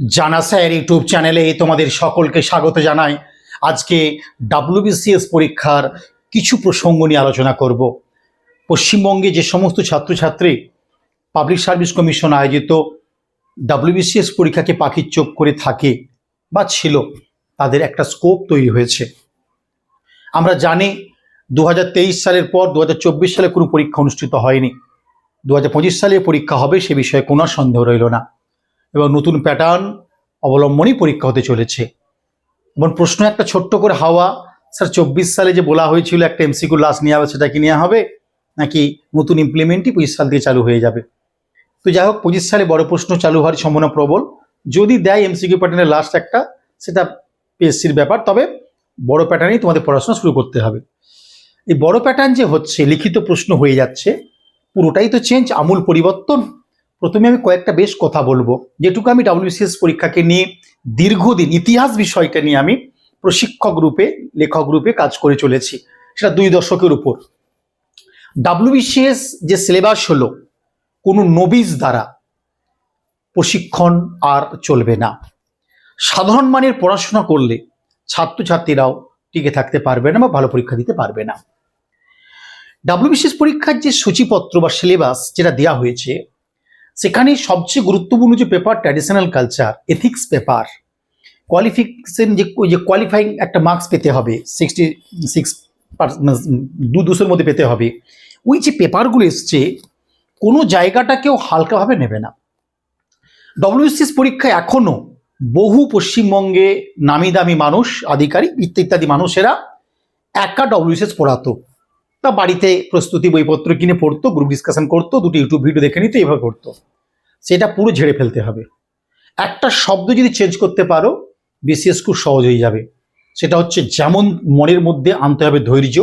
জানা sir YouTube চ্যানেলে তোমাদের সকলকে স্বাগত জানাই। আজকে ডাব্লিউবিসিএস পরীক্ষার কিছু প্রসঙ্গ নিয়ে আলোচনা করব। পশ্চিমবঙ্গে যে সমস্ত ছাত্রছাত্রী পাবলিক সার্ভিস কমিশন আয়োজিত ডাব্লিউবিসিএস পরীক্ষাকে পাখির চোখ করে থাকে বা ছিল, তাদের একটা স্কোপ তৈরি হয়েছে। আমরা জানি দু হাজার তেইশ সালের পর দু হাজার চব্বিশ সালে কোনো পরীক্ষা অনুষ্ঠিত হয়নি। দু হাজার পঁচিশ সালে পরীক্ষা হবে সে বিষয়ে কোনো সন্দেহ রইল না। এবং নতুন প্যাটার্ন অবলম্বনেই পরীক্ষা হতে চলেছে। এবং প্রশ্ন একটা ছোট্ট করে হাওয়া, স্যার চব্বিশ সালে যে বলা হয়েছিল একটা এমসিকিউ লাস্ট নেওয়া হবে সেটা কি নেওয়া হবে, নাকি নতুন ইমপ্লিমেন্টই পঁচিশ সাল দিয়ে চালু হয়ে যাবে? তো যাই হোক, পঁচিশ সালে বড় প্রশ্ন চালু হওয়ার সম্ভাবনা প্রবল। যদি দেয় এমসিকিউ প্যাটার্নের লাস্ট একটা, সেটা পিএসসির ব্যাপার, তবে বড় প্যাটার্নেই তোমাদের পড়াশোনা শুরু করতে হবে। এই বড় প্যাটার্ন যে হচ্ছে, লিখিত প্রশ্ন হয়ে যাচ্ছে, পুরোটাই তো চেঞ্জ আমূল পরিবর্তন। প্রথমে আমি কয়েকটা বেশ কথা বলব, যেটুকু আমি ডাব্লিউবিসিএস পরীক্ষাকে নিয়ে দীর্ঘদিন ইতিহাস বিষয়টা নিয়ে আমি প্রশিক্ষক রূপে, লেখক রূপে কাজ করে চলেছি, সেটা দুই দশকের উপর। ডাব্লিউবিসিএস যে সিলেবাস হলো, কোনো নবিস দ্বারা প্রশিক্ষণ আর চলবে না। সাধারণ মানের পড়াশোনা করলে ছাত্রছাত্রীরাও টিকে থাকতে পারবে না বা ভালো পরীক্ষা দিতে পারবে না। ডাব্লিউবিসিএস পরীক্ষার যে সূচিপত্র বা সিলেবাস যেটা দেওয়া হয়েছে সেখানে সবচেয়ে গুরুত্বপূর্ণ যে paper traditional culture ethics paper qualification যে যে কোয়ালিফাইং একটা মার্কস পেতে হবে সিক্সটি সিক্স দু দুশোর মধ্যে পেতে হবে। ওই যে পেপারগুলো এসছে, কোনো জায়গাটাকেও হালকাভাবে নেবে না। ডব্লিউসিএস পরীক্ষায় এখনও বহু পশ্চিমবঙ্গে নামি দামি মানুষ, আধিকারিক ইত্যাদি মানুষেরা একা ডব্লিউসিএস পড়াতো। তা বাড়িতে প্রস্তুতি বইপত্র কিনে পড়তো গ্রুপ ডিসকাশন করতো, দুটো ইউটিউব ভিডিও দেখে নিত, এভাবে পড়তো সেটা পুরো ঝেড়ে ফেলতে হবে। একটা শব্দ যদি চেঞ্জ করতে পারো বিসিএস খুব সহজ হয়ে যাবে। সেটা হচ্ছে যেমন মনের মধ্যে আনতে হবে ধৈর্য,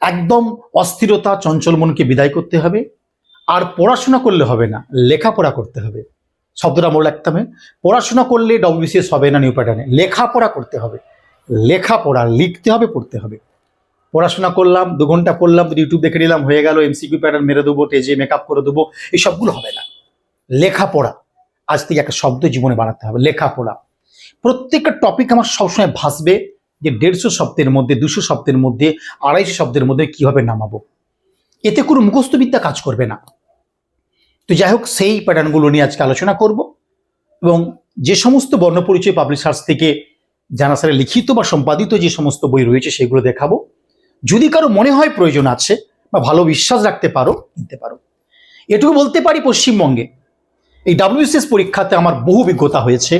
একদম অস্থিরতা, চঞ্চল মনকে বিদায় করতে হবে। আর পড়াশোনা করলে হবে না, লেখাপড়া করতে হবে। শব্দটা মনে রাখতে হবে পড়াশোনা করলে ডব্লিউবিসিএস হবে না নিউ প্যাটার্নে লেখাপড়া করতে হবে। লেখাপড়া লিখতে হবে, পড়তে হবে। পড়াশোনা করলাম, দু ঘণ্টা পড়লাম ইউটিউব দেখে নিলাম, হয়ে গেল এমসিকিউ প্যাটার্ন মেরে দেবো টেজে মেকআপ করে দেবো, এই সবগুলো হবে না। লেখাপড়া, আজ থেকে একটা শব্দ জীবনে বানাতে হবে, লেখাপড়া। প্রত্যেকটা টপিক আমার সবসময় ভাসবে যে দেড়শো শব্দের মধ্যে, দুশো শব্দের মধ্যে, আড়াইশো শব্দের মধ্যে কীভাবে নামাবো। এতে কোনো মুখস্থবিদ্যা কাজ করবে না। তো যাই হোক, সেই প্যাটার্নগুলো নিয়ে আজকে আলোচনা করব এবং যে সমস্ত বর্ণপরিচয় পাবলিশার্স থেকে জানা সারে লিখিত বা সম্পাদিত যে সমস্ত বই রয়েছে, সেগুলো দেখাবো। যদি কারও মনে হয় প্রয়োজন আছে বা ভালো বিশ্বাস রাখতে পারো নিতে পারো। এটুকু বলতে পারি পশ্চিমবঙ্গে। এই ডাব্লিউসিএস পরীক্ষাতে আমার বহু অভিজ্ঞতা হয়েছে।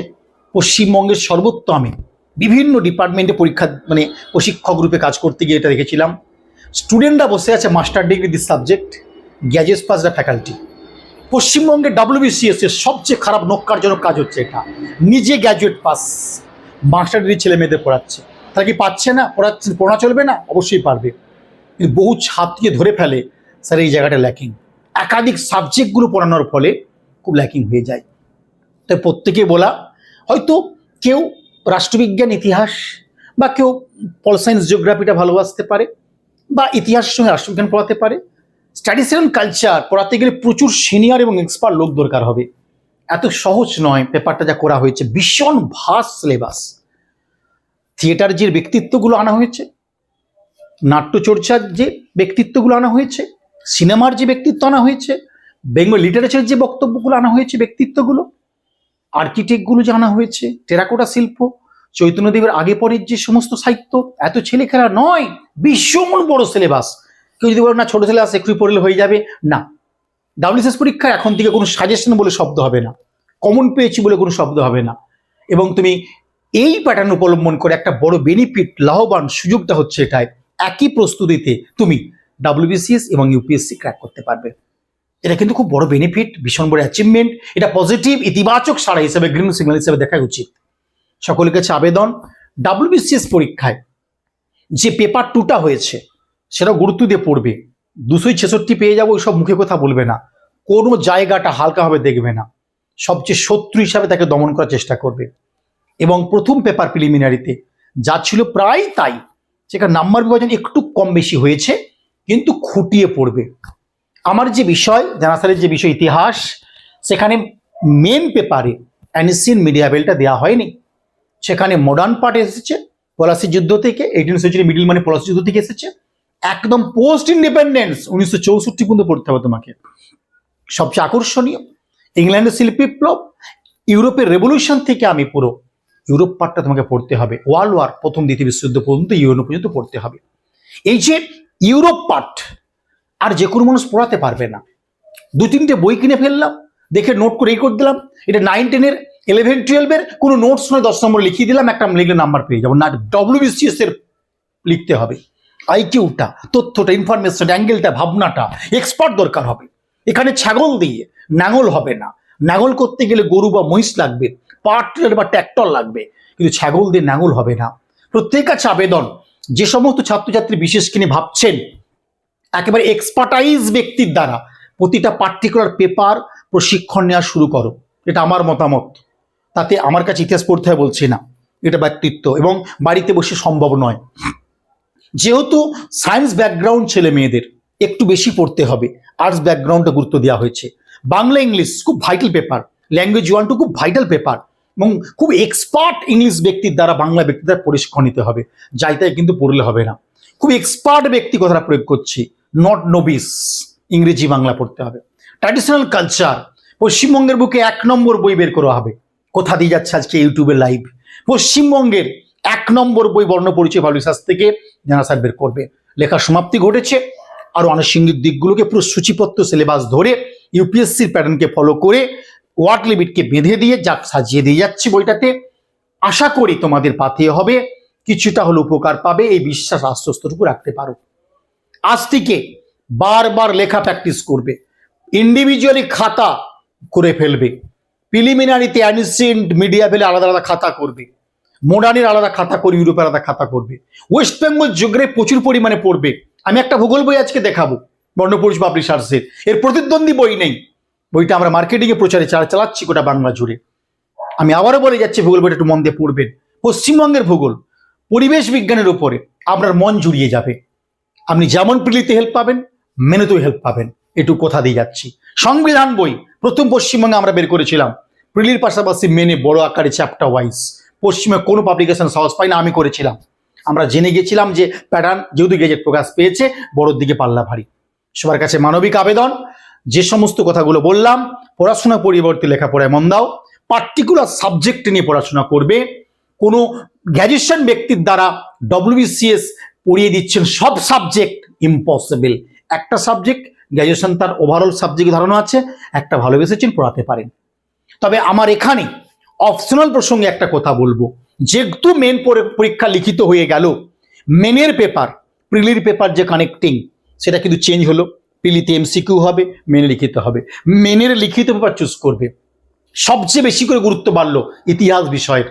পশ্চিমবঙ্গের সর্বত্র আমি বিভিন্ন ডিপার্টমেন্টে পরীক্ষা মানে প্রশিক্ষক রূপে কাজ করতে গিয়ে এটা দেখেছিলাম। স্টুডেন্টরা বসে আছে master degree this subject graduate pass the faculty. পশ্চিমবঙ্গে ডাব্লিউবিসিএস এর সবচেয়ে খারাপ, নক্কারজনক কাজ হচ্ছে এটা। নিজে গ্র্যাজুয়েট পাস, মাস্টার ডিগ্রি ছেলে মেয়েদের পড়াচ্ছে। তারা কি পাচ্ছে না? পড়াচ্ছে পড়া চলবে না? অবশ্যই পারবে। কিন্তু বহু ছাত্রকে ধরে ফেলে স্যার এই জায়গাটা ল্যাকিং একাধিক সাবজেক্টগুলো পড়ানোর ফলে খুব ল্যাকিং হয়ে যায়। তাই প্রত্যেকে বলা, হয়তো কেউ রাষ্ট্রবিজ্ঞান, ইতিহাস বা কেউ পল সায়েন্স জিওগ্রাফিটা ভালোবাসতে পারে বা ইতিহাসের সঙ্গে রাষ্ট্রবিজ্ঞান পড়াতে পারে। স্ট্যাটিস্টিক্যাল কালচার পড়াতে গেলে প্রচুর সিনিয়র এবং এক্সপার্ট লোক দরকার হবে। এত সহজ নয়, পেপারটা যা করা হয়েছে। ভীষণ ভাস সিলেবাস থিয়েটার যে ব্যক্তিত্বগুলো আনা হয়েছে, নাট্যচর্চার যে ব্যক্তিত্বগুলো আনা হয়েছে, সিনেমার যে ব্যক্তিত্ব আনা হয়েছে, বেঙ্গল লিটারেচার যে বক্তব্যগুলো আনা হয়েছে ব্যক্তিত্বগুলো, আর্কিটেক্টগুলো যে আনা হয়েছে, টেরাকোটা শিল্প, চৈতন্যদেবের আগে পরের যে সমস্ত সাহিত্য, এত ছেলে খেলা নয়, ভীষণ বড় সিলেবাস। কেউ যদি বলে, না, ছোট ছেলে আসে একটু পড়লে হয়ে যাবে। না। ডাব্লিউএসএস পরীক্ষা এখন থেকে কোনো সাজেশন বলে শব্দ হবে না। কমন পেয়েছি বলে কোনো শব্দ হবে না। এবং তুমি এই প্যাটার্ন অবলম্বন করে একটা বড় বেনিফিট লাভবান সুযোগটা হচ্ছে এটাই একই প্রস্তুতিতে তুমি ডাব্লিউবিসিএস এবং ইউপিএসসি ক্র্যাক করতে পারবে। এটা কিন্তু খুব বড় বেনিফিট ভীষণ বড় অ্যাচিভমেন্ট এটা পজিটিভ ইতিবাচক সারা হিসেবে গ্রিন সিগন্যাল হিসেবে দেখা উচিত। সকলের কাছে আবেদন। ডাব্লিউবিসিএস পরীক্ষায় যে পেপার টুটা হয়েছে সেটা গুরুত্ব দিয়ে পড়বে। দুশোই ছেষট্টি পেয়ে যাব, ওইসব মুখে কথা বলবে না। কোনো জায়গাটা হালকাভাবে দেখবে না। সবচেয়ে শত্রু হিসাবে তাকে দমন করার চেষ্টা করবে। এবং প্রথম পেপার প্রিলিমিনারিতে যা ছিল প্রায় তাই। সেখানে নাম্বার বিভাজন একটু কম বেশি হয়েছে, কিন্তু খুঁটিয়ে পড়বে। আমার যে বিষয় জানাসারের যে বিষয় ইতিহাস, সেখানে মেন পেপারে অ্যানিসিয়ান মিডিয়াবেলটা দেওয়া হয়নি। সেখানে মডার্ন পার্ট এসেছে, পলাশি যুদ্ধ থেকে এইটিন সেঞ্চুরি মিডিল মানে পলাশি যুদ্ধ থেকে এসেছে। একদম পোস্ট ইন্ডিপেন্ডেন্স উনিশশো চৌষট্টি পর্যন্ত পড়তে হবে তোমাকে। সবচেয়ে আকর্ষণীয় ইংল্যান্ডের শিল্প বিপ্লব ইউরোপের রেভলিউশন থেকে আমি পুরো ইউরোপ পার্টটা তোমাকে পড়তে হবে। ওয়ার্ল্ড ওয়ার প্রথম দ্বিতীয় বিশ্বযুদ্ধ পর্যন্ত ইউরোপ পর্যন্ত পড়তে হবে। এই যে ইউরোপ পার্ট, আর যে কোনো মানুষ পড়াতে পারবে না। দু তিনটে বই কিনে ফেললাম, দেখে নোট করে এই করে দিলাম। এটা নাইন টেনের ইলেভেন টুয়েলভের কোনো নোটস নয়, দশ নম্বর লিখিয়ে দিলাম, একটা লিখলে নাম্বার পেয়ে যাব। না ডব্লিউবিসিএস এর লিখতে হবে। আইকিউটা তথ্যটা ইনফরমেশন অ্যাঙ্গেলটা ভাবনাটা এক্সপার্ট দরকার হবে। এখানে ছাগল দিয়ে নাঙল হবে না। নাঙল করতে গেলে গরু বা মহিষ লাগবে পাটলের বা ট্র্যাক্টর লাগবে, কিন্তু ছাগল দিয়ে নাঙল হবে না। প্রত্যেক কাছে আবেদন, যে সমস্ত ছাত্রছাত্রী বিশেষ কিনে ভাবছেন, একেবারে এক্সপার্টাইজ ব্যক্তির দ্বারা প্রতিটা পার্টিকুলার পেপার প্রশিক্ষণ নেওয়া শুরু করো। এটা আমার মতামত। তাতে আমার কাছে ইতিহাস পড়তে হয় বলছি না। এটা ব্যক্তিত্ব এবং বাড়িতে বসে সম্ভব নয়। যেহেতু সায়েন্স ব্যাকগ্রাউন্ড ছেলে মেয়েদের, একটু বেশি পড়তে হবে। আর্টস ব্যাকগ্রাউন্ডে গুরুত্ব দেওয়া হয়েছে। বাংলা ইংলিশ খুব vital paper language one two খুব ভাইটাল পেপার এবং খুব এক্সপার্ট ইংলিশ ব্যক্তির দ্বারা বাংলা ব্যক্তির দ্বারা প্রশিক্ষণ নিতে হবে। যাই তাই কিন্তু পড়লে হবে না। খুব এক্সপার্ট ব্যক্তি কথাটা প্রয়োগ করছি। নট নোবিস ইংরেজি বাংলা পড়তে হবে। ট্র্যাডিশনাল কালচার পশ্চিমবঙ্গের বুকে এক নম্বর বই বের করা হবে। কোথা দিয়ে যাচ্ছে আজকে ইউটিউবে লাইভ পশ্চিমবঙ্গের এক নম্বর বই বর্ণ পরিচয় পাবলিশার্স থেকে জানা স্যার বের করবে। লেখার সমাপ্তি ঘটেছে। আরও আনুষঙ্গিক দিকগুলোকে পুরো সূচিপত্র সিলেবাস ধরে ইউপিএসসির প্যাটার্নকে ফলো করে ওয়ার্ড লিমিটকে বেঁধে দিয়ে যাক সাজিয়ে দিয়ে যাচ্ছি বইটাতে। আশা করি তোমাদের পাথেয় হবে, কিছুটা হলে উপকার পাবে, এই বিশ্বাস আশ্বস্তটুকু রাখতে পারো। আজ থেকে বারবার লেখা প্র্যাকটিস করবে ইন্ডিভিজুয়ালি খাতা করে ফেলবে প্রিলিমিনারিতে অ্যানিসেন্ট মিডিয়া ফেলে আলাদা আলাদা খাতা করবে মোডার্নের আলাদা খাতা করবে ইউরোপের আলাদা খাতা করবে ওয়েস্ট বেঙ্গল যোগ্রে প্রচুর পরিমাণে পড়বে। আমি একটা ভূগোল বই আজকে দেখাবো। বর্ণপুরুষ পাবলিশার্সের এর প্রতিদ্বন্দ্বী বই নেই। বইটা আমরা মার্কেটিংয়ে প্রচারে চালা চালাচ্ছি গোটা বাংলা জুড়ে। আমি আবারও বলে যাচ্ছি, ভূগোল বইটা একটু মন দিয়ে পড়বেন। পশ্চিমবঙ্গের ভূগোল, পরিবেশ বিজ্ঞানের উপরে আপনার মন জুড়িয়ে যাবে। আপনি যেমন পিলিতে হেল্প পাবেন, মেনেতেও হেল্প পাবেন। একটু কোথা দিয়ে যাচ্ছি। সংবিধান বই, প্রথম পশ্চিমবঙ্গে আমরা বের করেছিলাম। প্রিলির পাশাপাশি মেনে বড় আকারে চ্যাপ্টার ওয়াইজ পশ্চিমে কোনো পাবলিকেশন সাহস পাই না আমি করেছিলাম। আমরা জেনে গেছিলাম যে প্যাটার্ন যেহেতু গেজেট প্রকাশ পেয়েছে, বড়োর দিকে পাল্লা ভারী। সবার কাছে মানবিক আবেদন, যে সমস্ত কথাগুলো বললাম, পড়াশোনা পরিবর্তে লেখাপড়ায় মন দাও পার্টিকুলার সাবজেক্ট নিয়ে পড়াশোনা করবে, কোনো গ্র্যাজুয়েশন ব্যক্তির দ্বারা ডব্লিউবিসিএস পড়িয়ে দিচ্ছেন সব সাবজেক্ট ইম্পসিবল একটা সাবজেক্ট গ্র্যাজুয়েশন তার ওভারঅল সাবজেক্ট ধারণা আছে, একটা ভালোবেসেছেন, পড়াতে পারেন। তবে আমার এখানে অপশনাল প্রসঙ্গে একটা কথা বলব। যেহেতু মেন পরীক্ষা লিখিত হয়ে গেল মেনের পেপার প্রিলির পেপার যে কানেক্টিং সেটা কিন্তু চেঞ্জ হলো। পিলিতে এমসিকিউ হবে, মেনে লিখিত হবে। মেনের লিখিত পেপার চুজ করবে। সবচেয়ে বেশি করে গুরুত্ব বাড়লো ইতিহাস বিষয়ের।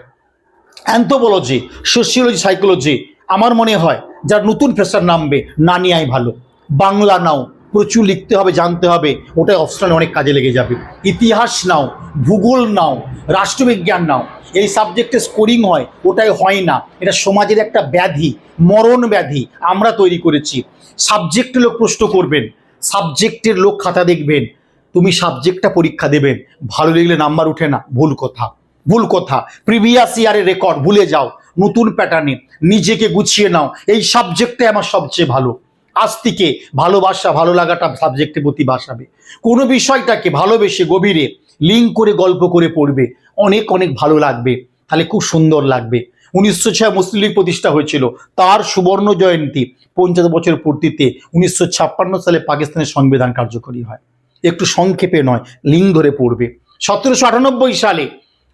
অ্যান্থোপোলজি সোশিওলজি সাইকোলজি আমার মনে হয় যার নতুন ফ্রেশার নামবে না নিয়াই ভালো। বাংলা নাও। প্রচুর লিখতে হবে, জানতে হবে। ওটাই অপশনাল অনেক কাজে লেগে যাবে। ইতিহাস নাও, ভূগোল নাও, রাষ্ট্রবিজ্ঞান নাও। এই সাবজেক্টে স্কোরিং হয়, ওটাই হয় না। এটা সমাজের একটা ব্যাধি, মরণ ব্যাধি আমরা তৈরি করেছি। সাবজেক্টে লোক প্রশ্ন করবেন সাবজেক্টের লোক খাতা দেখবেন। তুমি সাবজেক্টটা পরীক্ষা দেবেন। ভালো লাগলে নাম্বার উঠে না, ভুল কথা। ভুল কথা। প্রিভিয়াস ইয়ারের রেকর্ড ভুলে যাও। নতুন প্যাটার্নে নিজেকে গুছিয়ে নাও। এই সাবজেক্টটাই আমার সবচেয়ে ভালো। আজ থেকে ভালোবাসা ভালো লাগাটা সাবজেক্টের প্রতি বাসাবে। কোনো বিষয়টাকে ভালোবেসে গভীরে লিঙ্ক করে গল্প করে পড়বে। অনেক অনেক ভালো লাগবে। তাহলে খুব সুন্দর লাগবে। উনিশশো ছয় মুসলিম লীগ প্রতিষ্ঠা হয়েছিল। তার সুবর্ণ জয়ন্তী পঞ্চাশ বছর পূর্তিতে উনিশশো ছাপ্পান্ন সালে পাকিস্তানের সংবিধান কার্যকরী হয়। একটু সংক্ষেপে নয় লিঙ্ক ধরে পড়বে। সতেরোশো আটানব্বই সালে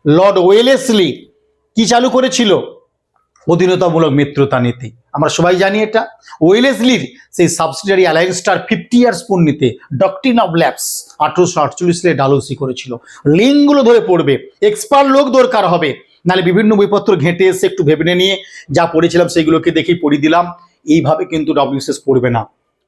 লর্ড ওয়েলেসলি কি চালু করেছিল? অধীনতামূলক মিত্রতা নীতি। আমরা সবাই জানি এটা। ওয়েলেসলির সেই সাবসিডিয়ারি অ্যালায়েন্সটার ফিফটি ইয়ার্স পূর্ণিতে ডকটিন অফ ল্যাপস আঠারোশো আটচল্লিশ সালে ডালৌসি করেছিল। লিঙ্কগুলো ধরে পড়বে। এক্সপার্ট লোক দরকার হবে। নাহলে বিভিন্ন বইপত্র ঘেঁটে এসে একটু ভেবে নিয়ে যা পড়েছিলাম সেগুলোকে দেখেই পড়িয়ে দিলাম। এইভাবে কিন্তু ডব্লিউসিএস পড়বে না।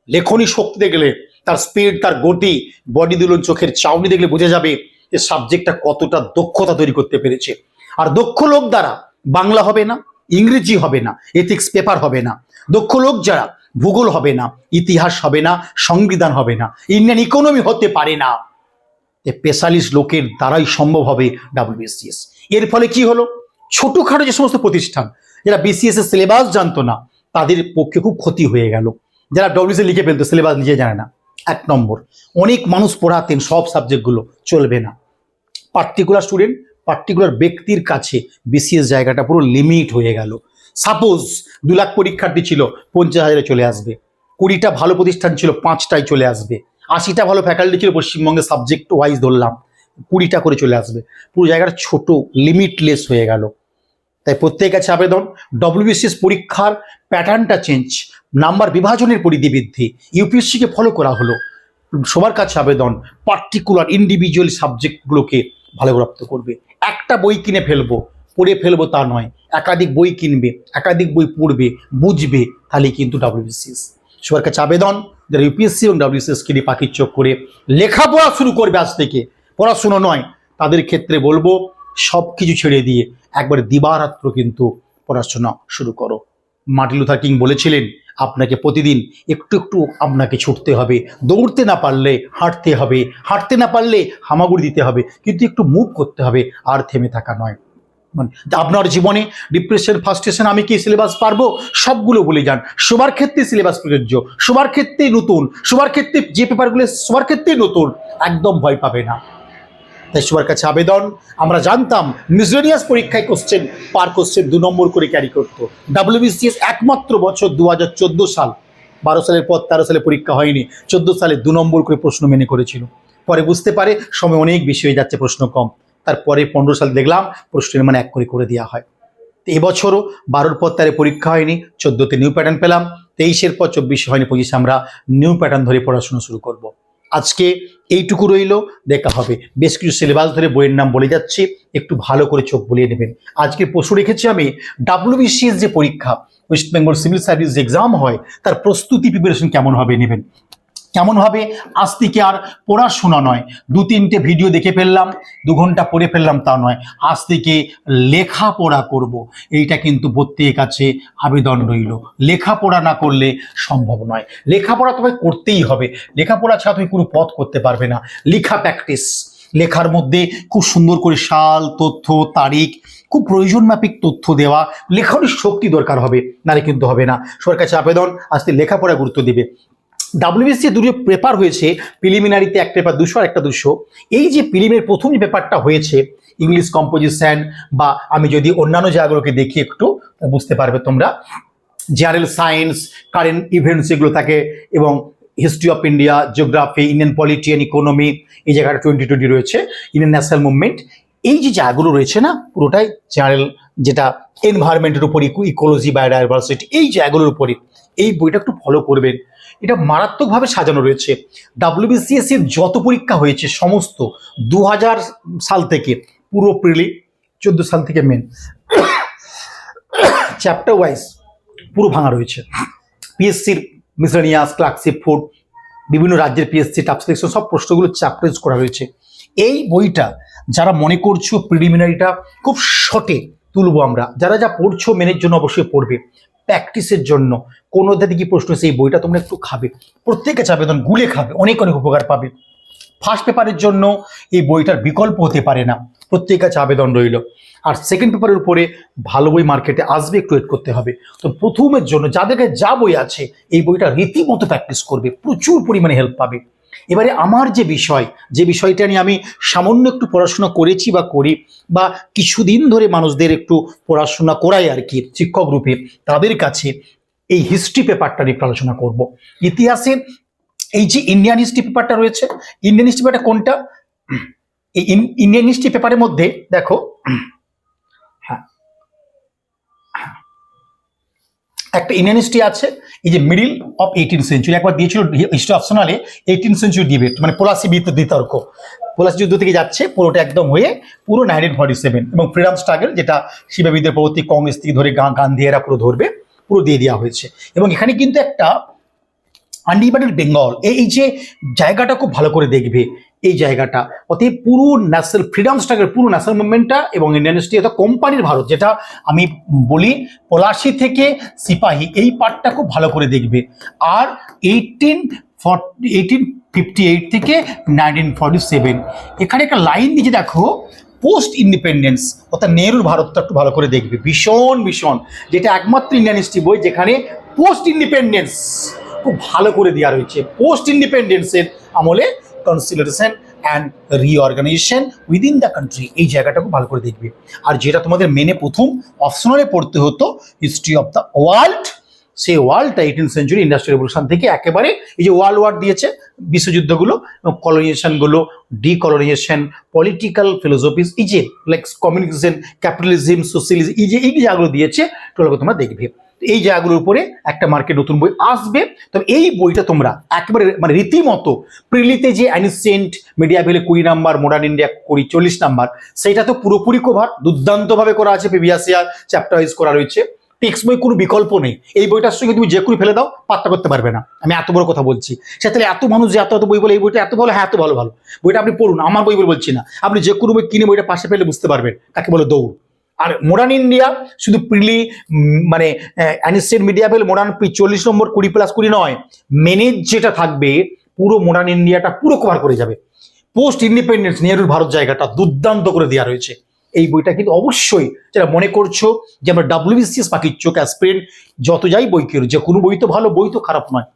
লেখনী শক্তি দেখলে, তার স্পিড তার গতি বডি দুলন চোখের চাউনি দেখলে বোঝা যাবে যে সাবজেক্টটা কতটা দক্ষতা তৈরি করতে পেরেছে। আর দক্ষ লোক দ্বারা বাংলা হবে না। ইংরেজি হবে না এথিক্স পেপার হবে না, দক্ষ লোক যারা ভূগোল হবে না, ইতিহাস হবে না, সংবিধান হবে না ইন্ডিয়ান ইকোনমি হতে পারে না। স্পেশালিস্ট লোকের দ্বারাই সম্ভব হবে ডাব্লিউবিসিএস এর ফলে কি হলো? ছোটোখাটো যে সমস্ত প্রতিষ্ঠান, যারা বিসিএস এর সিলেবাস জানতো না, তাদের পক্ষে খুব ক্ষতি হয়ে গেল। যারা ডব্লিউসি লিখে ফেলতো সিলেবাস নিজে জানে না। এক নম্বর, অনেক মানুষ পড়াতেন, সব সাবজেক্টগুলো চলবে না। পার্টিকুলার স্টুডেন্ট পার্টিকুলার ব্যক্তির কাছে বিসিএস জায়গাটা পুরো লিমিট হয়ে গেল। সাপোজ দু লাখ পরীক্ষার্থী ছিল, পঞ্চাশ হাজারে চলে আসবে। কুড়িটা ভালো প্রতিষ্ঠান ছিল, পাঁচটায় চলে আসবে। আশিটা ভালো ফ্যাকাল্টি ছিল, পশ্চিমবঙ্গে সাবজেক্ট ওয়াইজ ধরলাম, কুড়িটা করে চলে আসবে। পুরো জায়গাটা ছোট লিমিটলেস হয়ে গেল। তাই প্রত্যেক কাছে আবেদন ডব্লিউবিসিএস পরীক্ষার প্যাটার্নটা চেঞ্জ নাম্বার বিভাজনের পরিধি বৃদ্ধি ইউপিএসসিকে ফলো করা হলো। সবার কাছে আবেদন পার্টিকুলার ইন্ডিভিজুয়াল সাবজেক্টগুলোকে ভালো রপ্ত করবে। একটা বই কিনে ফেলব, পড়ে ফেলব তা নয়। একাধিক বই কিনবে, একাধিক বই পড়বে, বুঝবে, তাহলে কিন্তু ডাব্লিউবিসিএস সবার কাছে আবেদন যারা ইউপিএসসি এবং ডাব্লিউসিএসকে নিয়ে পাখির চোখ করে লেখাপড়া শুরু করবে আজ থেকে। পড়াশুনো নয়, তাদের ক্ষেত্রে বলব সব কিছু ছেড়ে দিয়ে একবার দিবারাত্র কিন্তু পড়াশোনা শুরু করো। মার্টিন লুথার কিং বলেছিলেন আপনাকে প্রতিদিন একটু একটু আপনাকে ছুটতে হবে। দৌড়তে না পারলে হাঁটতে হবে। হাঁটতে না পারলে হামাগুড়ি দিতে হবে। কিন্তু একটু মুভ করতে হবে, আর থেমে থাকা নয়। মানে আপনার জীবনে ডিপ্রেশন ফার্স্টেশন আমি কি সিলেবাস পারব? সবগুলো বলে যান। সবার ক্ষেত্রে সিলেবাস প্রযোজ্য। সবার ক্ষেত্রেই নতুন। সবার ক্ষেত্রে যে পেপারগুলো সবার ক্ষেত্রেই নতুন। একদম ভয় পাবে না। তাই সবার কাছে আবেদন। আমরা জানতাম মিসলেনিয়াস পরীক্ষায় কোশ্চেন পার কোশ্চেন দু নম্বর করে ক্যারি করতো। ডাব্লিউবিসিএস একমাত্র বছর দু হাজার চোদ্দ সাল, বারো সালের পর তেরো সালে পরীক্ষা হয়নি, চোদ্দ সালে দু নম্বর করে প্রশ্ন মেনে করেছিল। পরে বুঝতে পারে সময় অনেক বেশি হয়ে যাচ্ছে প্রশ্ন কম। তারপরে পনেরো সাল দেখলাম প্রশ্নের মানে এক করে করে দেওয়া হয়। এবছরও বারোর পর তারে পরীক্ষা হয়নি, চোদ্দোতে নিউ প্যাটার্ন পেলাম, তেইশের পর চব্বিশে হয়নি, পঁচিশে আমরা নিউ প্যাটার্ন ধরে পড়াশোনা শুরু করব। আজকে এইটুকু রইল, দেখা হবে। বেশ কিছু সিলেবাস ধরে বইয়ের নাম বলে যাচ্ছি, একটু ভালো করে চোখ বলিয়ে নেবেন। আজকে প্রশ্ন রেখেছি আমি ডাব্লিউবিসিএস যে পরীক্ষা ওয়েস্ট বেঙ্গল সিভিল সার্ভিস যে এক্সাম হয়, তার প্রস্তুতি প্রিপারেশন কেমন হবে নেবেন। আজ থেকে আর পড়াশোনা নয়? দু তিনটে ভিডিও দেখে ফেললাম, দু ঘণ্টা পড়ে ফেললাম তা নয়। আজ থেকে লেখাপড়া করব। এইটা কিন্তু প্রত্যেক কাছে আবেদন রইল। লেখাপড়া না করলে সম্ভব নয়। লেখাপড়া তোমায় করতেই হবে। লেখাপড়া ছাড়া তুমি কোনো পথ করতে পারবে না। লেখা প্র্যাকটিস লেখার মধ্যে খুব সুন্দর করে সাল, তথ্য, তারিখ, খুব প্রয়োজন মাফিক তথ্য দেওয়া, লেখারই শক্তি দরকার হবে, নাহলে কিন্তু হবে না। সবার কাছে আবেদন আজকে লেখাপড়া গুরুত্ব দিবে। ডাব্লিউবিসি দুটো পেপার হয়েছে প্রিলিমিনারিতে এক পেপার দুশো আর একটা দুশো। এই যে প্রিলিমের প্রথম যে পেপারটা হয়েছে ইংলিশ কম্পোজিশন বা আমি যদি অন্যান্য জায়গাগুলোকে দেখি একটু বুঝতে পারবে তোমরা। জেনারেল সায়েন্স কারেন্ট ইভেন্টস এগুলো থাকে, এবং history of India geography Indian polity and economy এই জায়গাটা টোয়েন্টি টোয়েন্টি রয়েছে ইন্ডিয়ান ন্যাশনাল মুভমেন্ট এই যে জায়গাগুলো রয়েছে না, পুরোটাই জেনারেল যেটা এনভায়রনমেন্টের উপর ইকোলজি বায়োডাইভার্সিটি এই জায়গাগুলোর উপরে এই বইটা একটু ফলো করবেন। এটা মারাত্মকভাবে সাজানো রয়েছে। ডাব্লিউবিসিএস এর যত পরীক্ষা হয়েছে, সমস্ত দুই হাজার সাল থেকে, পুরো প্রিলি, চোদ্দ সাল থেকে মেন চ্যাপ্টার ওয়াইজ পুরো ভাঙা রয়েছে। পিএসসির মিসলেনিয়াস ক্লার্কশিপ ফুড বিভিন্ন রাজ্যের পিএসসি টাপ সিলেকশন সব প্রশ্নগুলো চ্যাপ্টারাইজ করা রয়েছে। এই বইটা যারা মনে করছ প্রিলিমিনারিটা খুব শর্টে তুলবো আমরা। যারা যা পড়ছো মেনের জন্য অবশ্যই পড়বে। প্র্যাকটিসের জন্য। কোনো দিকে প্রশ্ন সেই বইটা তোমরা একটু খাবে? প্রত্যেকে আবেদন গুলে খাবে, অনেক অনেক উপকার পাবে। ফার্স্ট পেপারের জন্য এই বইটার বিকল্প হতে পারে না। প্রত্যেক কাছে আবেদন রইল। আর সেকেন্ড পেপারের উপরে ভালো বই মার্কেটে আসবে, একটু ওয়েট করতে হবে। তো প্রথমের জন্য যাদেরকে যা বই আছে, এই বইটা রীতিমতো প্র্যাকটিস করবে, প্রচুর পরিমাণে হেল্প পাবে। এবারে আমার যে বিষয়, যে বিষয়টা নিয়ে আমি সামান্য একটু পড়াশোনা করেছি বা করি বা কিছুদিন ধরে মানুষদের একটু পড়াশোনা করাই আর কি শিক্ষক রূপে, তাদের কাছে এই হিস্ট্রি পেপারটা নিয়ে আলোচনা করব। ইতিহাসের এই যে ইন্ডিয়ান হিস্ট্রি পেপারটা রয়েছে ইন্ডিয়ান হিস্ট্রি পেপারটা কোনটা? এই ইন্ডিয়ান হিস্ট্রি পেপারের মধ্যে, দেখো একটা ইন্ডিয়ান হিস্ট্রি আছে, এই যে মিডিল অফ এইটিন সেঞ্চুরি একবার দিয়েছিল হিস্ট্রি অপশনালে এইটিন সেঞ্চুরি ডিবেট মানে পলাশি বিত- বিতর্ক পলাশি যুদ্ধ থেকে যাচ্ছে, পুরোটা একদম হয়ে পুরো নাইনটিন ফর্টি সেভেন এবং ফ্রিডম স্ট্রাগল যেটা শিবাবিদের পরবর্তী কংগ্রেস থেকে ধরে গান্ধী এরা পুরো ধরবে, পুরো দিয়ে দেওয়া হয়েছে। এবং এখানে কিন্তু একটা আনডিভাইডেড বেঙ্গল এই যে জায়গাটা খুব ভালো করে দেখবে এই জায়গাটা। অতএব পুরো ন্যাশনাল ফ্রিডম স্ট্রাগল পুরো ন্যাশনাল মুভমেন্টটা এবং ইন্ডিয়ান হিস্ট্রি অর্থাৎ কোম্পানির ভারত, যেটা আমি বলি পলাশি থেকে সিপাহী, এই পার্টটা খুব ভালো করে দেখবে। আর এইটিন এইটিন ফিফটি এইট থেকে নাইনটিন ফর্টি সেভেন এখানে একটা লাইন নিচে দেখো পোস্ট ইন্ডিপেন্ডেন্স অর্থাৎ নেহরুর ভারতটা একটু ভালো করে দেখবে। ভীষণ ভীষণ। যেটা একমাত্র ইন্ডিয়ান হিস্ট্রি বই যেখানে পোস্ট ইন্ডিপেন্ডেন্স খুব ভালো করে দেওয়া রয়েছে। পোস্ট ইন্ডিপেন্ডেন্সের আমলে consolidation and reorganisation within the country এই জায়গাটা খুব ভালো করে দেখবে। আর যেটা তোমাদের মেনে প্রথম অপশনালে পড়তে হতো হিস্ট্রি অফ দ্য ওয়ার্ল্ড সেই ওয়ার্ল্ডটা এইটিন সেঞ্চুরি ইন্ডাস্ট্রিয়াল রেভলিউশন থেকে একেবারে এই যে ওয়ার্ল্ড ওয়ার দিয়েছে, বিশ্বযুদ্ধগুলো কলোনাইজেশনগুলো ডিকলোনাইজেশন পলিটিক্যাল ফিলোসফিস এই যে লাইক কমিউনিকেশন ক্যাপিটালিজম সোশ্যালিজম এই যে, এই জায়গাগুলো দিয়েছে তোমরা দেখবে। এই জায়গাগুলোর উপরে একটা মার্কেট নতুন বই আসবে। তবে এই বইটা তোমরা একেবারে মানে রীতিমতো প্রিলিতে যে অ্যানিসেন্ট মিডিয়া ভেলে কুড়ি নাম্বার মডার্ন ইন্ডিয়া কুড়ি চল্লিশ নাম্বার, সেইটা তো পুরোপুরি কভার দুর্দান্তভাবে করা আছে প্রিভিয়াস ইয়ার চ্যাপ্টার ওয়াইজ করা রয়েছে। টেক্সট বই কোনো বিকল্প নেই। এই বইটার সঙ্গে তুমি যে কোনো ফেলে দাও, পাত্তা করতে পারবে না। আমি এত বড় কথা বলছি। সে তাহলে এত মানুষ যে এত এত বই বলে, এই বইটা এত ভালো হ্যাঁ এত ভালো ভালো। বইটা আপনি পড়ুন, আমার বই বলে বলছি না। আপনি যে কোনো বই কিনে বইটা পাশে ফেলে বুঝতে পারবেন। কাকে বলে? দৌড়। আর মডার্ন ইন্ডিয়া শুধু প্রিলি মানে অ্যানিস্টেড মিডিয়া পেল মডার্ন চল্লিশ নম্বর কুড়ি প্লাস কুড়ি নয়। মেনেজ যেটা থাকবে, পুরো মডার্ন ইন্ডিয়াটা পুরো কভার করে যাবে। পোস্ট ইন্ডিপেন্ডেন্স নেহরুর ভারত জায়গাটা দুর্দান্ত করে দেওয়া রয়েছে। এই বইটা কিন্তু অবশ্যই যারা মনে করছ যে আমরা ডাব্লিউবিসিএস পাখির চোখ অ্যাসপিরেন্ট যত যাই বই কেউ যে কোনো বই তো ভালো, বই তো খারাপ নয়।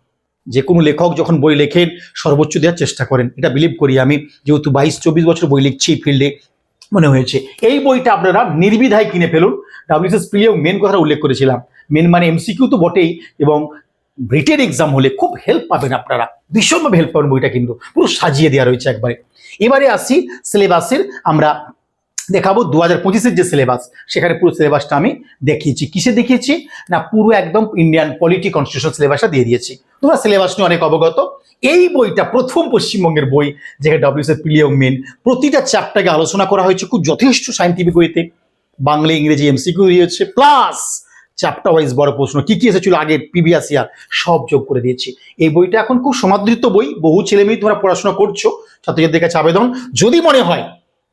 যে কোনো লেখক যখন বই লেখেন, সর্বোচ্চ দেওয়ার চেষ্টা করেন। এটা বিলিভ করি আমি, যেহেতু বাইশ, চব্বিশ বছর বই লিখছি ফিল্ডে মনে হয়েছে। এই বইটা আপনারা নির্বিধায় কিনে ফেলুন। ডাব্লিউসিএস প্রিয় মেন কথা উল্লেখ করেছিলাম। মেন মানে এমসিকিউ তো বটেই এবং ব্রিটেন এক্সাম হলে খুব হেল্প পাবেন আপনারা। ভীষণভাবে হেল্প পাবেন বইটা কিন্তু। পুরো সাজিয়ে দেওয়া রয়েছে একবারে। এবারে আসি সিলেবাসের আমরা দেখাবো দু হাজার পঁচিশের যে সিলেবাস সেখানে পুরো সিলেবাসটা আমি দেখিয়েছি। কিসে দেখিয়েছি? না, পুরো একদম ইন্ডিয়ান পলিটি কনস্টিটিউশন সিলেবাসটা দিয়ে দিয়েছি। তোমরা সিলেবাস নিয়ে অনেক অবগত। এই বইটা প্রথম পশ্চিমবঙ্গের বই, যেখানে ডব্লিউসি প্রিলিয়ম মেন প্রতিটা চ্যাপ্টারকে আলোচনা করা হয়েছে খুব যথেষ্ট সাইন্টিফিক ওয়েতে বাংলা, ইংরেজি এমসিকিউ দিয়েছে। প্লাস চ্যাপ্টার ওয়াইজ বড় প্রশ্ন, কি কি এসেছিল আগে প্রিভিয়াস ইয়ার সব যোগ করে দিয়েছি। এই বইটা এখন খুব সমাদৃত বই, বহু ছেলে মেয়ে তোমরা পড়াশোনা করছ ছাত্রছাত্রীদের কাছে আবেদন। যদি মনে হয়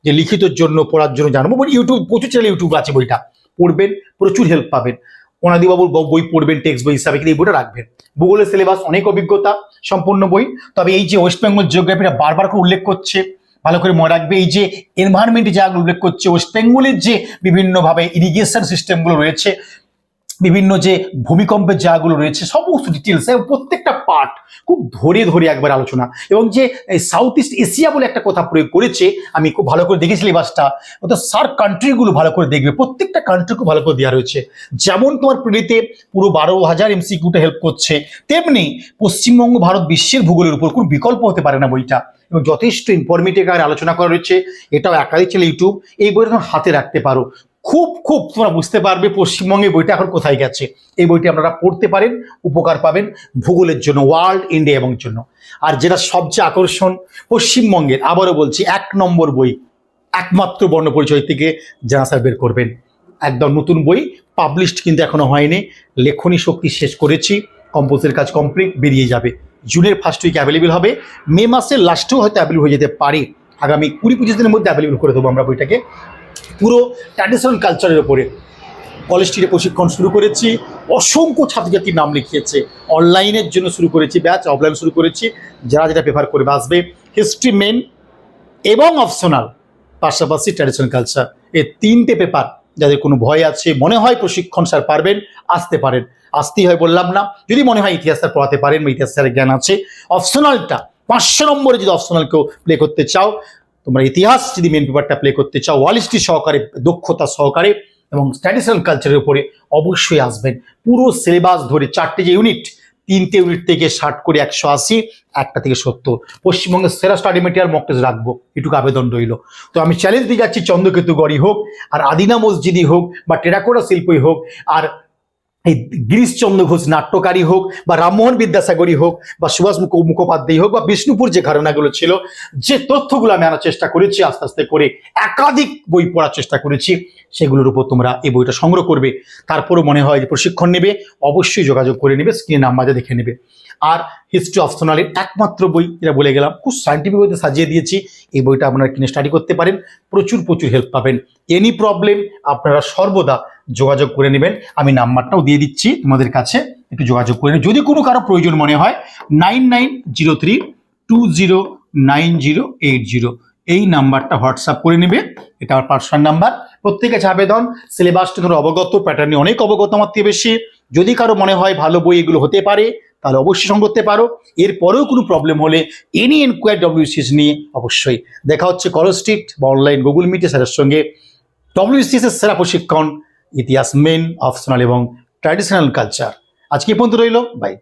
যে লিখিতর জন্য, পড়ার জন্য জানব বই ইউটিউব প্রচুর চ্যানেল ইউটিউব আছে বইটা। পড়বেন, প্রচুর হেল্প পাবেন। অনাদিবাবুর বই পড়বেন টেক্সট বই, হিসাবে কিন্তু এই বইটা রাখবেন। ভূগোলের সিলেবাস অনেক অভিজ্ঞতা, সম্পূর্ণ বই। তবে এই যে ওয়েস্ট বেঙ্গল জিওগ্রাফিটা বারবার করে উল্লেখ করছে, ভালো করে মনে রাখবে, এই যে এনভায়রনমেন্টের জায়গাগুলো উল্লেখ করছে ওয়েস্ট বেঙ্গলের যে বিভিন্নভাবে ইরিগেশন সিস্টেমগুলো রয়েছে, বিভিন্ন যে ভূমিকম্পের জায়গাগুলো রয়েছে, সমস্ত ডিটেলস প্রত্যেকটা পার্ট খুব ধরে ধরে একবার আলোচনা। এবং যে সাউথ ইস্ট এশিয়া বলে একটা কথা প্রয়োগ করেছে, আমি খুব ভালো করে দেখেছি বাসটা অর্থাৎ সার কান্ট্রিগুলো ভালো করে দেখবে, প্রত্যেকটা কান্ট্রি খুব ভালো করে দেওয়া রয়েছে। যেমন তোমার প্রিলিতে পুরো বারো হাজার এমসিকিউটা হেল্প করছে, তেমনি পশ্চিমবঙ্গ, ভারত বিশ্বের ভূগোলের উপর কোনো বিকল্প হতে পারে না বইটা। এবং যথেষ্ট ইনফরমেটিভ আলোচনা করা রয়েছে, এটাও একাধিক চ্যানেল ইউটিউব এই বইটা হাতে রাখতে পারো। খুব খুব তোমরা বুঝতে পারবে পশ্চিমবঙ্গে বইটা এখন কোথায় গেছে। এই বইটি আপনারা পড়তে পারেন, উপকার পাবেন ভূগোলের জন্য, ওয়ার্ল্ড ইন্ডিয়া এবং জন্য। আর যেটা সবচেয়ে আকর্ষণ, পশ্চিমবঙ্গের, আবারও বলছি, এক নম্বর বই, একমাত্র বর্ণপরিচয় থেকে জানা স্যার বের করবেন। একদম নতুন বই পাবলিশড কিন্তু এখনও হয়নি। লেখনী শক্তি শেষ করেছি কম্পোজের কাজ কমপ্লিট বেরিয়ে যাবে। জুনের ফার্স্ট উইক অ্যাভেলেবেল হবে। মে মাসের লাস্টেও হয়তো অ্যাভেলেবল হয়ে যেতে পারে। আগামী কুড়ি পঁচিশ দিনের মধ্যে অ্যাভেলেবেল করে দেবো আমরা বইটাকে। পুরো ট্র্যাডিশনাল কালচারের ওপরে কলেজ স্ট্রিটে প্রশিক্ষণ শুরু করেছি, অসংখ্য ছাত্রছাত্রীর নাম লিখিয়েছে। অনলাইনের জন্য শুরু করেছি ব্যাচ অফলাইন শুরু করেছি। যারা যেটা প্রেফার করবে আসবে। হিস্ট্রি মেন এবং অপশনাল পাশাপাশি ট্র্যাডিশনাল কালচার এই তিনটে পেপার যাদের কোনো ভয় আছে, মনে হয় প্রশিক্ষণ স্যার পারবেন, আসতে পারেন। আসতেই হয় বললাম না, যদি মনে হয় ইতিহাস স্যার পড়াতে পারেন বা ইতিহাস স্যারের জ্ঞান আছে। অপশনালটা পাঁচশো নম্বরে যদি অপশনাল কেউ প্লে করতে চাও তোমরা ইতিহাস যদি মেন পেপারটা প্লে করতে চাও ওয়ালিস্টি সহকারে, দক্ষতা সহকারে এবং ট্র্যাডিশনাল কালচারের উপরে অবশ্যই আসবেন। পুরো সিলেবাস ধরে চারটে যে ইউনিট তিনটে ইউনিট থেকে ষাট করে একশো আশি, একটা থেকে সত্তর। পশ্চিমবঙ্গের সেরা স্টাডি মেটেরিয়াল মক টেস্ট রাখব, এটুকু আবেদন রইল। তো আমি চ্যালেঞ্জ দিয়ে যাচ্ছি, চন্দ্রকেতু গড়ি হোক, আর আদিনা মসজিদই হোক, বা টেরাকোটা শিল্পই হোক, আর এই গিরিশচন্দ্র ঘোষ নাট্যকারী হোক বা রামমোহন বিদ্যাসাগরী হোক বা সুভাষ মুখ- মুখোপাধ্যায় হোক বা বিষ্ণুপুর যে ঘটনাগুলো ছিল, যে তথ্যগুলো আমি আনার চেষ্টা করেছি, আস্তে আস্তে করে একাধিক বই পড়ার চেষ্টা করেছি, সেগুলোর উপর তোমরা এই বইটা সংগ্রহ করবে। তারপরও মনে হয় যে প্রশিক্ষণ নেবে, অবশ্যই যোগাযোগ করে নেবে স্ক্রিনে নাম্বারে দেখে নেবে। আর হিস্ট্রি অফ অপশনালের একমাত্র বই, যেটা বলে গেলাম, খুব সাইন্টিফিক বইতে সাজিয়ে দিয়েছি, এই বইটা আপনারা কিনে স্টাডি করতে পারেন, প্রচুর প্রচুর হেল্প পাবেন। এনি প্রবলেম আপনারা সর্বদা যোগাযোগ করে নেবেন। আমি নাম্বারটাও দিয়ে দিচ্ছি তোমাদের কাছে, একটু যোগাযোগ করে যদি কোনো কারও প্রয়োজন মনে হয়, nine nine zero three two zero nine zero eight zero. এই নাম্বারটা হোয়াটসঅ্যাপ করে নেবে, এটা আমার পার্সোনাল নাম্বার। প্রত্যেকে আবেদন সিলেবাসটা ধরো অবগত প্যাটার্নে অনেক অবগত আমার থেকে বেশি। যদি কারও মনে হয় ভালো বই এগুলো হতে পারে, তাহলে অবশ্যই সঙ্গ করতে পারো। এরপরেও কোনো প্রবলেম হলে এনি এনকোয়ার ডব্লিউসিএস নিয়ে অবশ্যই দেখা হচ্ছে কলেজ স্ট্রিট বা অনলাইন গুগল মিটে স্যারের সঙ্গে। ডব্লিউসিএস এর সেরা প্রশিক্ষণ ইতিহাস মেন অপশনাল এবং ট্র্যাডিশনাল কালচার আজকে পর্যন্ত রইল বাই